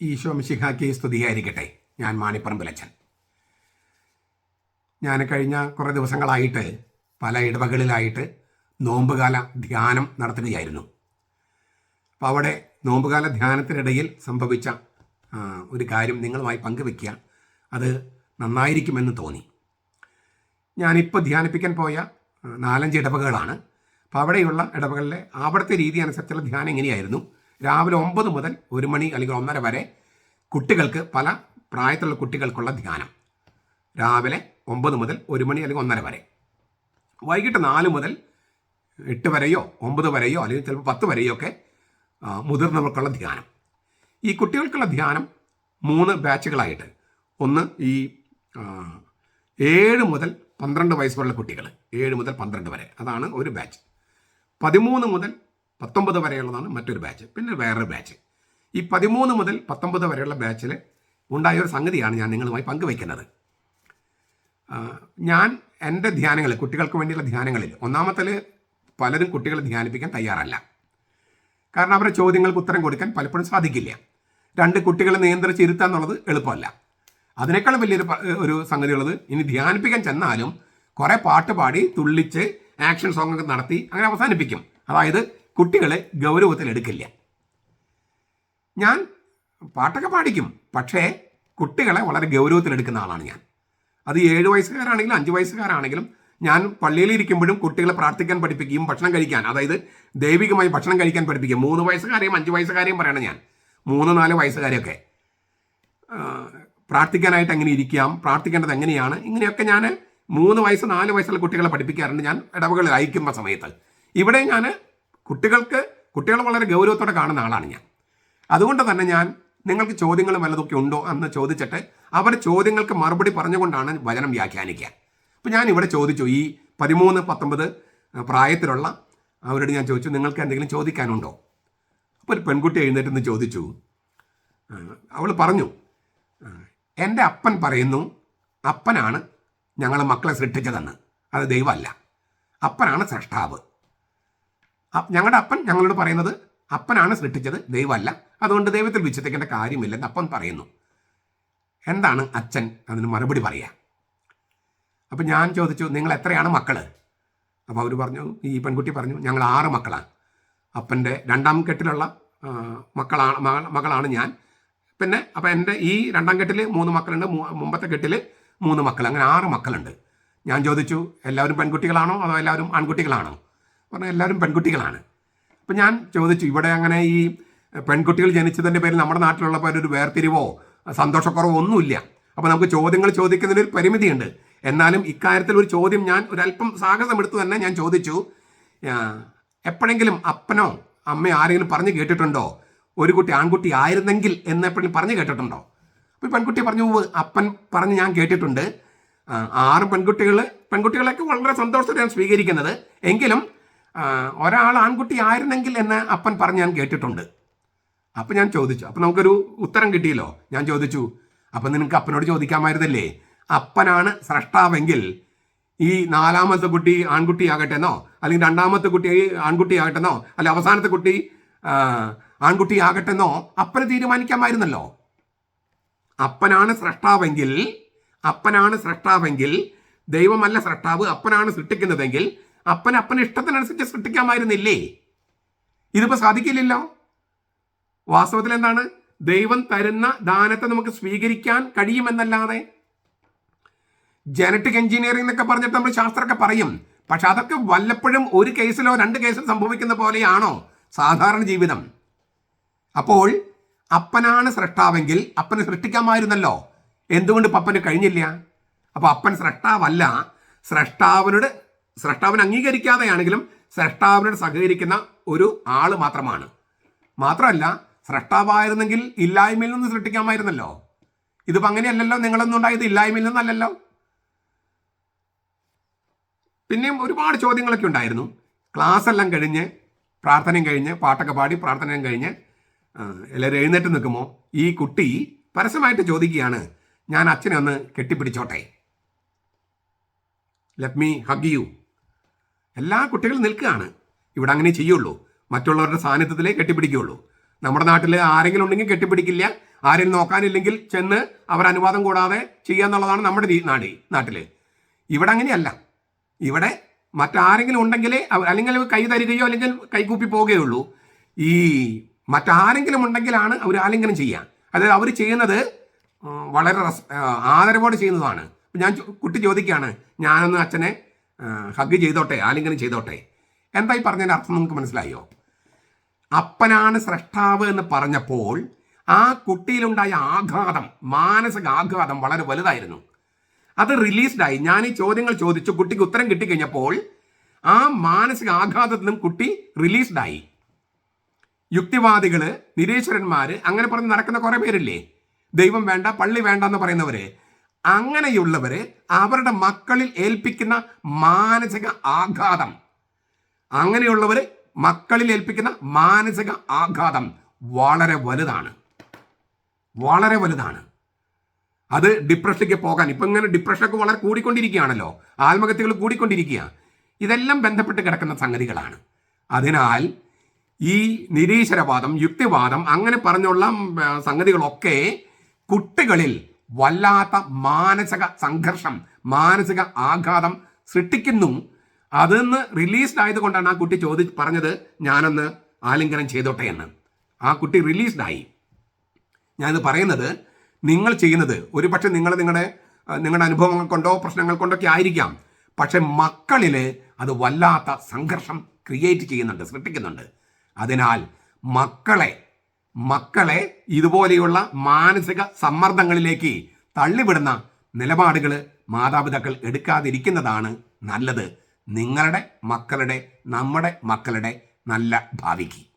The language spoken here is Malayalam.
ഈശോ മിശിഹാക്കി സ്തുതിയായിരിക്കട്ടെ ഞാൻ മാണിപ്പറമ്പിലച്ചൻ ഞാൻ കഴിഞ്ഞ കുറേ ദിവസങ്ങളായിട്ട് പല ഇടവകളിലായിട്ട് നോമ്പുകാല ധ്യാനം നടത്തുകയായിരുന്നു. അപ്പോൾ അവിടെ നോമ്പുകാല ധ്യാനത്തിനിടയിൽ സംഭവിച്ച ഒരു കാര്യം നിങ്ങളുമായി പങ്കുവെക്കുക അത് നന്നായിരിക്കുമെന്ന് തോന്നി. ഞാനിപ്പോൾ ധ്യാനിപ്പിക്കാൻ പോയ നാലഞ്ച് ഇടവകളാണ്. അപ്പോൾ അവിടെയുള്ള ഇടവകളിലെ അവിടുത്തെ രീതി അനുസരിച്ചുള്ള ധ്യാനം എങ്ങനെയായിരുന്നു? രാവിലെ ഒമ്പത് മുതൽ ഒരു മണി അല്ലെങ്കിൽ ഒന്നര വരെ കുട്ടികൾക്ക് പല പ്രായത്തിലുള്ള കുട്ടികൾക്കുള്ള ധ്യാനം. രാവിലെ ഒമ്പത് മുതൽ ഒരു മണി അല്ലെങ്കിൽ ഒന്നര വരെ. വൈകിട്ട് നാല് മുതൽ എട്ട് വരെയോ ഒമ്പത് വരെയോ അല്ലെങ്കിൽ ചിലപ്പോൾ പത്ത് വരെയോ ഒക്കെ മുതിർന്നവർക്കുള്ള ധ്യാനം. ഈ കുട്ടികൾക്കുള്ള ധ്യാനം മൂന്ന് ബാച്ചുകളായിട്ട്. ഒന്ന് ഈ ഏഴ് മുതൽ പന്ത്രണ്ട് വയസ്സ് വരെയുള്ള കുട്ടികൾ. ഏഴ് മുതൽ പന്ത്രണ്ട് വരെ. അതാണ് ഒരു ബാച്ച്. പതിമൂന്ന് മുതൽ പത്തൊമ്പത് വരെയുള്ളതാണ് മറ്റൊരു ബാച്ച്. പിന്നെ വേറൊരു ബാച്ച്. ഈ പതിമൂന്ന് മുതൽ പത്തൊമ്പത് വരെയുള്ള ബാച്ചിൽ ഉണ്ടായ ഒരു സംഗതിയാണ് ഞാൻ നിങ്ങളുമായി പങ്കുവയ്ക്കുന്നത്. ഞാൻ എന്റെ ധ്യാനങ്ങൾ കുട്ടികൾക്ക് വേണ്ടിയുള്ള ധ്യാനങ്ങളിൽ ഒന്നാമത്തിൽ പലരും കുട്ടികളെ ധ്യാനിപ്പിക്കാൻ തയ്യാറല്ല. കാരണം അവരുടെ ചോദ്യങ്ങൾക്ക് ഉത്തരം കൊടുക്കാൻ പലപ്പോഴും സാധിക്കില്ല. രണ്ട് കുട്ടികളെ നിയന്ത്രിച്ചിരുത്തുക എന്നുള്ളത് എളുപ്പമല്ല. അതിനേക്കാളും വലിയൊരു ഒരു സംഗതിയുള്ളത് ഇനി ധ്യാനിപ്പിക്കാൻ ചെന്നാലും കുറേ പാട്ട് പാടി തുള്ളിച്ച് ആക്ഷൻ സോങ്ങൊക്കെ നടത്തി അങ്ങനെ അവസാനിപ്പിക്കും. അതായത് കുട്ടികളെ ഗൗരവത്തിൽ എടുക്കില്ല. ഞാൻ പാട്ടൊക്കെ പാടിക്കും പക്ഷേ കുട്ടികളെ വളരെ ഗൗരവത്തിൽ എടുക്കുന്ന ആളാണ് ഞാൻ. അത് ഏഴ് വയസ്സുകാരാണെങ്കിലും അഞ്ച് വയസ്സുകാരാണെങ്കിലും ഞാൻ പള്ളിയിലിരിക്കുമ്പോഴും കുട്ടികളെ പ്രാർത്ഥിക്കാൻ പഠിപ്പിക്കുകയും ഭക്ഷണം കഴിക്കാൻ അതായത് ദൈവികമായി ഭക്ഷണം കഴിക്കാൻ പഠിപ്പിക്കും മൂന്ന് വയസ്സുകാരെയും അഞ്ച് വയസ്സുകാരെയും പറയണം ഞാൻ. മൂന്ന് നാല് വയസ്സുകാരെയൊക്കെ. പ്രാർത്ഥിക്കാനായിട്ട് എങ്ങനെ ഇരിക്കാം പ്രാർത്ഥിക്കേണ്ടത് എങ്ങനെയാണ് ഇങ്ങനെയൊക്കെ ഞാൻ മൂന്ന് വയസ്സ് നാല് വയസ്സുള്ള കുട്ടികളെ പഠിപ്പിക്കാറുണ്ട്. ഞാൻ ഇടവകളിൽ അയക്കുന്ന സമയത്ത്. ഇവിടെ ഞാൻ കുട്ടികൾക്ക് കുട്ടികളെ വളരെ ഗൗരവത്തോടെ കാണുന്ന ആളാണ് ഞാൻ. അതുകൊണ്ട് തന്നെ ഞാൻ നിങ്ങൾക്ക് ചോദ്യങ്ങൾ വല്ലതൊക്കെ ഉണ്ടോ എന്ന് ചോദിച്ചിട്ട് അവരുടെ ചോദ്യങ്ങൾക്ക് മറുപടി പറഞ്ഞുകൊണ്ടാണ് വചനം വ്യാഖ്യാനിക്കുക. അപ്പോൾ ഞാൻ ഇവിടെ ചോദിച്ചു ഈ പതിമൂന്ന് പത്തൊമ്പത് പ്രായത്തിലുള്ള അവരോട് ഞാൻ ചോദിച്ചു നിങ്ങൾക്ക് എന്തെങ്കിലും ചോദിക്കാനുണ്ടോ? അപ്പോൾ ഒരു പെൺകുട്ടി എഴുന്നേറ്റ് നിന്ന് ചോദിച്ചു അവൾ പറഞ്ഞു എന്റെ അപ്പൻ പറയുന്നു അപ്പനാണ് ഞങ്ങളെ മക്കളെ സൃഷ്ടിച്ചതെന്ന്. അത് ദൈവമല്ല. അപ്പനാണ് സൃഷ്ടാവ്. ഞങ്ങളുടെ അപ്പൻ ഞങ്ങളോട് പറയുന്നത് അപ്പനാണ് സൃഷ്ടിച്ചത് ദൈവമല്ല. അതുകൊണ്ട് ദൈവത്തിൽ വിശ്വസിക്കേണ്ട കാര്യമില്ലെന്ന് അപ്പൻ പറയുന്നു. എന്താണ് അച്ഛൻ അതിന് മറുപടി പറയാ? അപ്പം ഞാൻ ചോദിച്ചു നിങ്ങൾ എത്രയാണ് മക്കൾ? അപ്പോൾ അവർ പറഞ്ഞു ഈ പെൺകുട്ടി പറഞ്ഞു ഞങ്ങൾ ആറ് മക്കളാണ്. അപ്പന്റെ രണ്ടാം കെട്ടിലുള്ള മക്കളാണ് മകളാണ് ഞാൻ. പിന്നെ അപ്പം എന്റെ ഈ രണ്ടാം കെട്ടിൽ മൂന്ന് മക്കളുണ്ട് മുമ്പത്തെ കെട്ടിൽ മൂന്ന് മക്കൾ അങ്ങനെ ആറ് മക്കളുണ്ട്. ഞാൻ ചോദിച്ചു എല്ലാവരും പെൺകുട്ടികളാണോ അതോ എല്ലാവരും ആൺകുട്ടികളാണോ? പറഞ്ഞു എല്ലാവരും പെൺകുട്ടികളാണ്. അപ്പം ഞാൻ ചോദിച്ചു ഇവിടെ അങ്ങനെ ഈ പെൺകുട്ടികൾ ജനിച്ചതിന്റെ പേരിൽ നമ്മുടെ നാട്ടിലുള്ളപ്പോൾ ഒരു വേർതിരിവോ സന്തോഷക്കുറവോ ഒന്നുമില്ല. അപ്പോൾ നമുക്ക് ചോദ്യങ്ങൾ ചോദിക്കുന്നതിന് ഒരു പരിമിതിയുണ്ട്. എന്നാലും ഇക്കാര്യത്തിൽ ഒരു ചോദ്യം ഞാൻ ഒരല്പം സാഹസമെടുത്തു തന്നെ ഞാൻ ചോദിച്ചു. എപ്പോഴെങ്കിലും അപ്പനോ അമ്മയോ ആരെങ്കിലും പറഞ്ഞു കേട്ടിട്ടുണ്ടോ? ഒരു കുട്ടി ആൺകുട്ടി ആയിരുന്നെങ്കിൽ എന്ന് എപ്പോഴും പറഞ്ഞു കേട്ടിട്ടുണ്ടോ? അപ്പോൾ പെൺകുട്ടി പറഞ്ഞു അപ്പൻ പറഞ്ഞ് ഞാൻ കേട്ടിട്ടുണ്ട്. ആറ് പെൺകുട്ടികൾ പെൺകുട്ടികളൊക്കെ വളരെ സന്തോഷത്തോടെ ഞാൻ സ്വീകരിക്കുന്നത്. എങ്കിലും ഒരാൾ ആൺകുട്ടി ആയിരുന്നെങ്കിൽ എന്ന് അപ്പൻ പറഞ്ഞ് ഞാൻ കേട്ടിട്ടുണ്ട്. അപ്പം ഞാൻ ചോദിച്ചു. അപ്പം നമുക്കൊരു ഉത്തരം കിട്ടിയല്ലോ. ഞാൻ ചോദിച്ചു അപ്പം നിനക്ക് അപ്പനോട് ചോദിക്കാമായിരുന്നില്ലേ? അപ്പനാണ് സ്രഷ്ടാവെങ്കിൽ ഈ നാലാമത്തെ കുട്ടി ആൺകുട്ടിയാകട്ടെന്നോ അല്ലെങ്കിൽ രണ്ടാമത്തെ കുട്ടി ആൺകുട്ടിയാകട്ടെന്നോ അല്ലെ അവസാനത്തെ കുട്ടി ആൺകുട്ടിയാകട്ടെന്നോ അപ്പന് തീരുമാനിക്കാമായിരുന്നല്ലോ. അപ്പനാണ് സ്രഷ്ടാവെങ്കിൽ അപ്പനാണ് സ്രഷ്ടാവെങ്കിൽ ദൈവമല്ല സ്രഷ്ടാവ് അപ്പനാണ് സൃഷ്ടിക്കുന്നതെങ്കിൽ അപ്പൻ അപ്പൻ ഇഷ്ടത്തിനനുസരിച്ച് സൃഷ്ടിക്കാമായിരുന്നില്ലേ? ഇതിപ്പോൾ സാധിക്കില്ലല്ലോ? വാസ്തവത്തിൽ എന്താണ് ദൈവം തരുന്ന ദാനത്തെ നമുക്ക് സ്വീകരിക്കാൻ കഴിയുമെന്നല്ലാതെ. ജനറ്റിക് എഞ്ചിനീയറിംഗ് എന്നൊക്കെ പറഞ്ഞിട്ട് നമ്മൾ ശാസ്ത്രമൊക്കെ പറയും. പക്ഷെ അതൊക്കെ വല്ലപ്പോഴും ഒരു കേസിലോ രണ്ട് കേസിലോ സംഭവിക്കുന്ന പോലെയാണോ സാധാരണ ജീവിതം? അപ്പോൾ അപ്പനാണ് സൃഷ്ടാവെങ്കിൽ അപ്പന് സൃഷ്ടിക്കാമായിരുന്നല്ലോ. എന്തുകൊണ്ട് പപ്പന് കഴിഞ്ഞില്ല? അപ്പോൾ അപ്പൻ സൃഷ്ടാവല്ല സൃഷ്ടാവിനോട് സൃഷ്ടാവിനെ അംഗീകരിക്കാതെയാണെങ്കിലും സൃഷ്ടാവിനോട് സഹകരിക്കുന്ന ഒരു ആൾ മാത്രമാണ്. മാത്രമല്ല സൃഷ്ടാവായിരുന്നെങ്കിൽ ഇല്ലായ്മയിൽ നിന്ന് സൃഷ്ടിക്കാമായിരുന്നല്ലോ. ഇതിപ്പോൾ അങ്ങനെയല്ലല്ലോ നിങ്ങളൊന്നും ഉണ്ടായത് ഇല്ലായ്മയിൽ നിന്നല്ലല്ലോ. പിന്നെയും ഒരുപാട് ചോദ്യങ്ങളൊക്കെ ഉണ്ടായിരുന്നു. ക്ലാസ് എല്ലാം കഴിഞ്ഞ് പ്രാർത്ഥനയും കഴിഞ്ഞ് പാട്ടൊക്കെ പാടി പ്രാർത്ഥനയും കഴിഞ്ഞ് എല്ലാവരും എഴുന്നേറ്റ് നിൽക്കുമോ ഈ കുട്ടി പരസ്യമായിട്ട് ചോദിക്കുകയാണ് ഞാൻ അച്ഛനെ ഒന്ന് കെട്ടിപ്പിടിച്ചോട്ടെ? ലെറ്റ് മീ ഹഗ് യു എല്ലാ കുട്ടികളും നിൽക്കുകയാണ്. ഇവിടെ അങ്ങനെ ചെയ്യുള്ളൂ. മറ്റുള്ളവരുടെ സാന്നിധ്യത്തിലേ കെട്ടിപ്പിടിക്കുകയുള്ളൂ. നമ്മുടെ നാട്ടിൽ ആരെങ്കിലും ഉണ്ടെങ്കിൽ കെട്ടിപ്പിടിക്കില്ല. ആരെങ്കിലും നോക്കാനില്ലെങ്കിൽ ചെന്ന് അവർ അനുവാദം കൂടാതെ ചെയ്യാന്നുള്ളതാണ് നമ്മുടെ നാടി നാട് നാട്ടിൽ ഇവിടെ അങ്ങനെയല്ല. ഇവിടെ മറ്റാരെങ്കിലും ഉണ്ടെങ്കിലേ അവ- അല്ലെങ്കിൽ കൈ തരികയോ അല്ലെങ്കിൽ കൈകൂപ്പി പോവുകയുള്ളൂ. ഈ മറ്റാരെങ്കിലും ഉണ്ടെങ്കിലാണ് അവർ ആലിംഗനം ചെയ്യുക. അതായത് അവർ ചെയ്യുന്നത് വളരെ ആദരവോടെ ചെയ്യുന്നതാണ്. ഞാൻ കുട്ടി ചോദിക്കുകയാണ്. ഞാനൊന്ന് അച്ഛനെ ഹഗ് ചെയ്തോട്ടെ ആലിംഗനം ചെയ്തോട്ടെ. എന്തായി പറഞ്ഞതിന്റെ അർത്ഥം നമുക്ക് മനസ്സിലായോ? അപ്പനാണ് സ്രഷ്ടാവ് എന്ന് പറഞ്ഞപ്പോൾ ആ കുട്ടിയിലുണ്ടായ ആഘാതം മാനസിക ആഘാതം വളരെ വലുതായിരുന്നു. അത് റിലീസ്ഡായി. ഞാൻ ഈ ചോദ്യങ്ങൾ ചോദിച്ചു കുട്ടിക്ക് ഉത്തരം കിട്ടിക്കഴിഞ്ഞപ്പോൾ ആ മാനസിക ആഘാതത്തിൽ നിന്നും കുട്ടി റിലീസ്ഡായി. യുക്തിവാദികൾ നിരീശ്വരന്മാര് അങ്ങനെ പറഞ്ഞ് നടക്കുന്ന കുറെ പേരില്ലേ? ദൈവം വേണ്ട പള്ളി വേണ്ട എന്ന് പറയുന്നവര്. അങ്ങനെയുള്ളവര് അവരുടെ മക്കളിൽ ഏൽപ്പിക്കുന്ന മാനസിക ആഘാതം. അങ്ങനെയുള്ളവരെ മക്കളിൽ ഏൽപ്പിക്കുന്ന മാനസിക ആഘാതം വളരെ വലുതാണ്. വളരെ വലുതാണ്. അത് ഡിപ്രഷനിലേക്ക് പോകാൻ ഇപ്പം ഇങ്ങനെ ഡിപ്രഷനൊക്കെ വളരെ കൂടിക്കൊണ്ടിരിക്കുകയാണല്ലോ. ആത്മഹത്യകൾ കൂടിക്കൊണ്ടിരിക്കുക. ഇതെല്ലാം ബന്ധപ്പെട്ട് കിടക്കുന്ന സംഗതികളാണ്. അതിനാൽ ഈ നിരീശ്വരവാദം യുക്തിവാദം അങ്ങനെ പറഞ്ഞുള്ള സംഗതികളൊക്കെ കുട്ടികളിൽ വല്ലാത്ത മാനസിക സംഘർഷം മാനസിക ആഘാതം സൃഷ്ടിക്കുന്നു. അതെന്ന് റിലീസ്ഡ് ആയതുകൊണ്ടാണ് ആ കുട്ടി ചോദി പറഞ്ഞത് ഞാനൊന്ന് ആലിംഗനം ചെയ്തോട്ടെ എന്ന്. ആ കുട്ടി റിലീസ്ഡായി ഞാനിത് പറയുന്നത് നിങ്ങൾ ചെയ്യുന്നത് ഒരുപക്ഷെ നിങ്ങൾ നിങ്ങളുടെ നിങ്ങളുടെ അനുഭവങ്ങൾ കൊണ്ടോ പ്രശ്നങ്ങൾ കൊണ്ടൊക്കെ ആയിരിക്കാം. പക്ഷെ മക്കളിൽ അത് വല്ലാത്ത സംഘർഷം ക്രിയേറ്റ് ചെയ്യുന്നുണ്ട് സൃഷ്ടിക്കുന്നുണ്ട്. അതിനാൽ മക്കളെ മക്കളെ ഇതുപോലെയുള്ള മാനസിക സമ്മർദ്ദങ്ങളിലേക്ക് തള്ളിവിടുന്ന നിലപാടുകൾ മാതാപിതാക്കൾ എടുക്കാതിരിക്കുന്നതാണ് നല്ലത്. നിങ്ങളുടെ മക്കളുടെ നമ്മുടെ മക്കളുടെ നല്ല ഭാവിക്ക്.